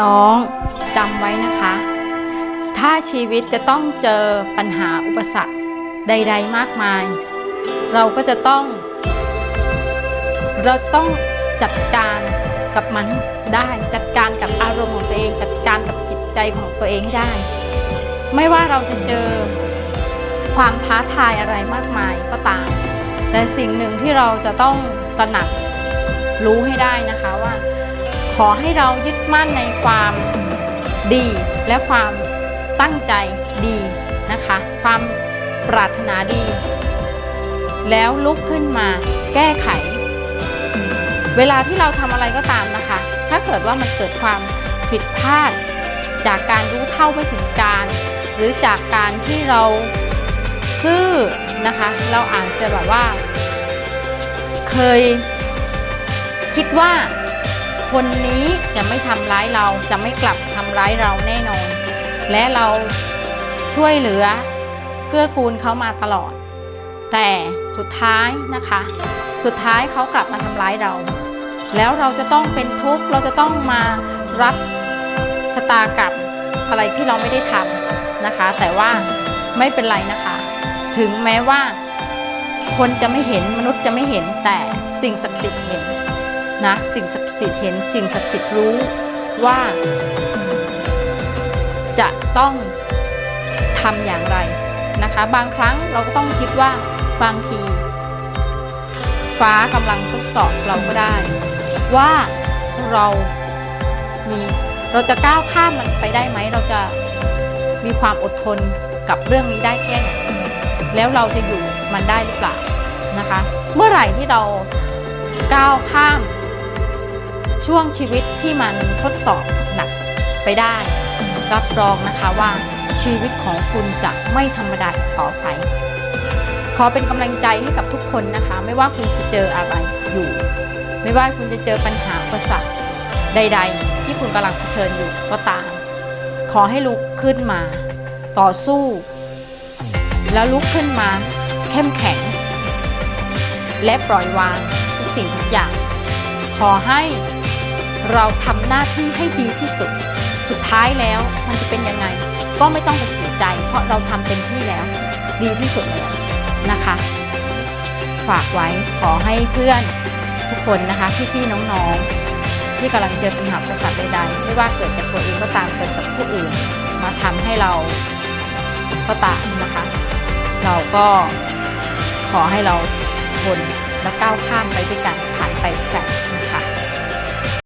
น้องจำไว้นะคะ ถ้าชีวิตจะต้องเจอปัญหาอุปสรรคใด ๆ มากมาย เราก็จะต้อง เราต้องจัดการกับมันได้จัดการกับอารมณ์ของตัวเอง จัดการกับจิตใจของตัวเองให้ได้ ไม่ว่าเราจะเจอความท้าทายอะไรมากมายก็ตาม แต่สิ่งหนึ่งที่เราจะต้องตระหนักรู้ให้ได้นะคะว่า ขอให้เรายึดมั่นในความดีและความตั้งใจดีนะคะ ความปรารถนาดี แล้วลุกขึ้นมาแก้ไข เวลาที่เราทำอะไรก็ตามนะคะ ถ้าเกิดว่ามันเกิดความผิดพลาด จากการรู้เท่าไม่ถึงการ หรือจากการที่เราซื่อนะคะ เราอาจจะแบบว่า เคยคิดว่า คนนี้จะไม่ทำร้ายเราจะไม่กลับทำร้ายเราแน่นอน และเราช่วยเหลือเกื้อกูลเขามาตลอด แต่สุดท้ายนะคะ สุดท้ายเขากลับมาทำร้ายเรา แล้วเราจะต้องเป็นทุกข์เราจะต้องมารับชะตากรรมอะไรที่เราไม่ได้ทำนะคะ แต่ว่าไม่เป็นไรนะคะ ถึงแม้ว่าคนจะไม่เห็นมนุษย์จะไม่เห็นแต่สิ่งศักดิ์สิทธิ์เห็น นะสิ่งศักดิ์สิทธิ์เห็นสิ่งศักดิ์สิทธิ์รู้ว่า จะต้องทำอย่างไรนะคะ บางครั้งเราก็ต้องคิดว่าบางที ฟ้ากำลังทดสอบเราก็ได้ ว่าเรามีเราจะก้าวข้ามมันไปได้ไหม เราจะมีความอดทนกับเรื่องนี้ได้แค่ไหนแล้วเราจะอยู่มันได้หรือเปล่านะคะ เมื่อไหร่ที่เราก้าวข้าม ช่วงชีวิตที่มันทดสอบหนักไปได้ รับรองนะคะว่าชีวิตของคุณจะไม่ธรรมดาอีกต่อไป ขอเป็นกำลังใจให้กับทุกคนนะคะ ไม่ว่าคุณจะเจออะไรอยู่ ไม่ว่าคุณจะเจอปัญหาอุปสรรคใด ๆ ที่คุณกำลังเผชิญอยู่ก็ตาม ขอให้ลุกขึ้นมาต่อสู้ แล้วลุกขึ้นมา เข้มแข็ง และปล่อยวางทุกสิ่งทุกอย่าง ขอให้ เราทำหน้าที่ให้ดีที่สุด สุดท้ายแล้วมันจะเป็นยังไง ก็ไม่ต้องไปเสียใจ เพราะเราทำเต็มที่แล้ว ดีที่สุดแล้วนะคะ ฝากไว้ขอให้เพื่อนทุกคนนะคะพี่ๆน้องๆ ที่กำลังเจอปัญหาประสาทใดๆไม่ว่าเกิดจากตัวเองก็ตามเกิดกับผู้อื่น มาทำให้เราก็ตามนะคะ เราก็ขอให้เราทนและก้าวข้ามไปด้วยกันผ่านไปด้วยกันนะ